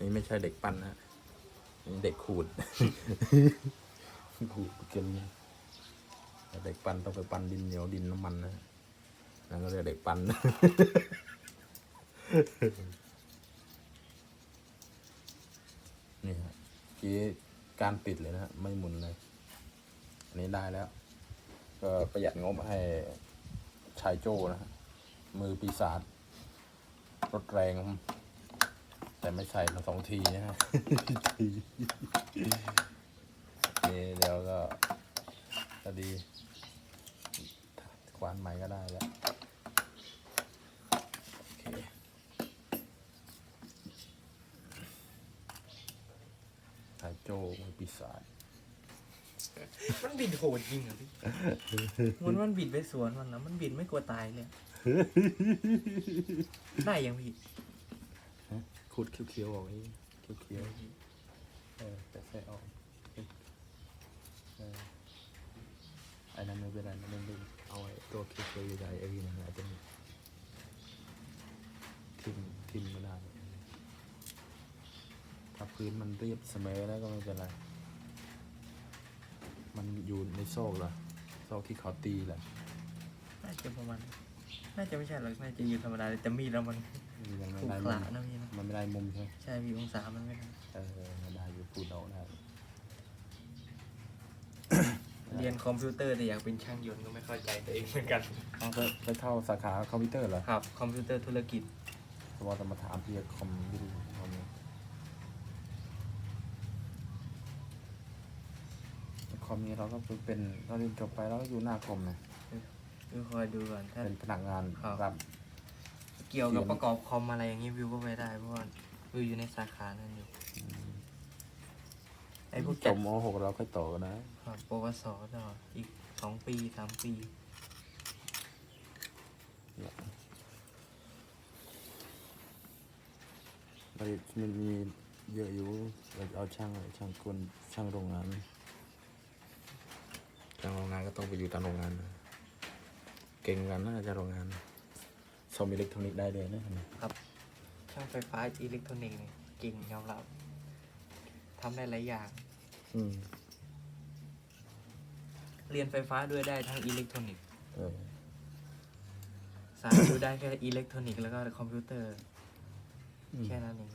นี่ไม่ใช่เด็กปั้นนะนี่เด็กขูด ขูดเกินแต่เด็กปั้นต้องไปปั้นดินเหนียวดินน้ำมันนะนั่นก็เรียกเด็กปั้นนี่ฮะกี้การปิดเลยนะฮะไม่หมุนเลย อันนี้ได้แล้ว ก็ประหยัดงบให้ชายโจ้นะฮะมือปีศาจรถแรง แต่ไม่ใส่มาสองทีนะฮะนี่เดี๋ยวก็ก็ดีควานใหม่ก็ได้แล้วโอเคชายโจ้มือปีศาจมันบิดโหดจริงเหรอพี่มันมันบิดไปสวนมันนะมันบิดไม่กลัวตายเลย ได้ยังพี่ขุ ดเขียวๆออกนี่เขียวๆเออแต่ใส่ออกเออไอ้นั่นไม่เป็นไรมันเป็นเอาไอ้ตัวเขียวๆอยู่ใหญ่ไอ้นี่นะอาจจะมีทิมทิมไม่ได้ถ้าพื้นมันเรียบเสมอแล้วก็ไม่เป็นไร มันอยู่ในโซกเหรอโซกที่เขาตีแหละน่าจะประมาณ น่าจะไม่ใช่หรอก น่าจะอยู่ธรรมดาแต่มีดแล้วมัน ยังไม่ถูกได้ขมุลามนะพี่นะมันไม่ได้มุมใช่ไหมใช่พี่องศามันไม่ได้เออไม่ได้อยู่พูดเอาได้เรียนคอมพิวเตอร์แต่อยากเป็นช่างยนต์ก็ไม่เข้าใจตัวเองเหมือนกันเอาไปไปเข้าสาขาคอมพิวเตอร์เหรอครับ คอมพิวเตอร์ธุรกิจสมมติจะมาถามพี่คอมวิดีคอมคอมนี้เราก็เป็นเราเรียนจบไปแล้วก็อยู่หน้าคอมนะวิวคอยดูก่อนถ้า เป็นพนักงานครับ รับ เกี่ยวกับประกอบคอมอะไรอย่างงี้วิวก็ไปได้เพราะว่าวิวอยู่ในสาขานั้นอยู่ไอ้พวกจจับดม .6 เราค่อยต่อนะครับปวสต่ออีกสองปีสามปีมันมันมีเยอะอยู่เราเอาช่างช่างกลช่างโรงงานช่างโรงงานก็ต้องไปอยู่ตามโรงงานนะเก่งกันน่าจะโรงงาน ซ่อมอิเล็กทรอนิกส์ได้เลยนะช่างไฟฟ้าอิเล็กทรอนิกส์เนี่ยเก่งยอมรับทำได้หลายอย่าง อืมเรียนไฟฟ้าด้วยได้ทั้งอิเล็กทรอนิกส์เออสายดูได้แค่อิเล็กทรอนิกส์แล้วก็คอมพิวเตอร์แค่นั้นเอง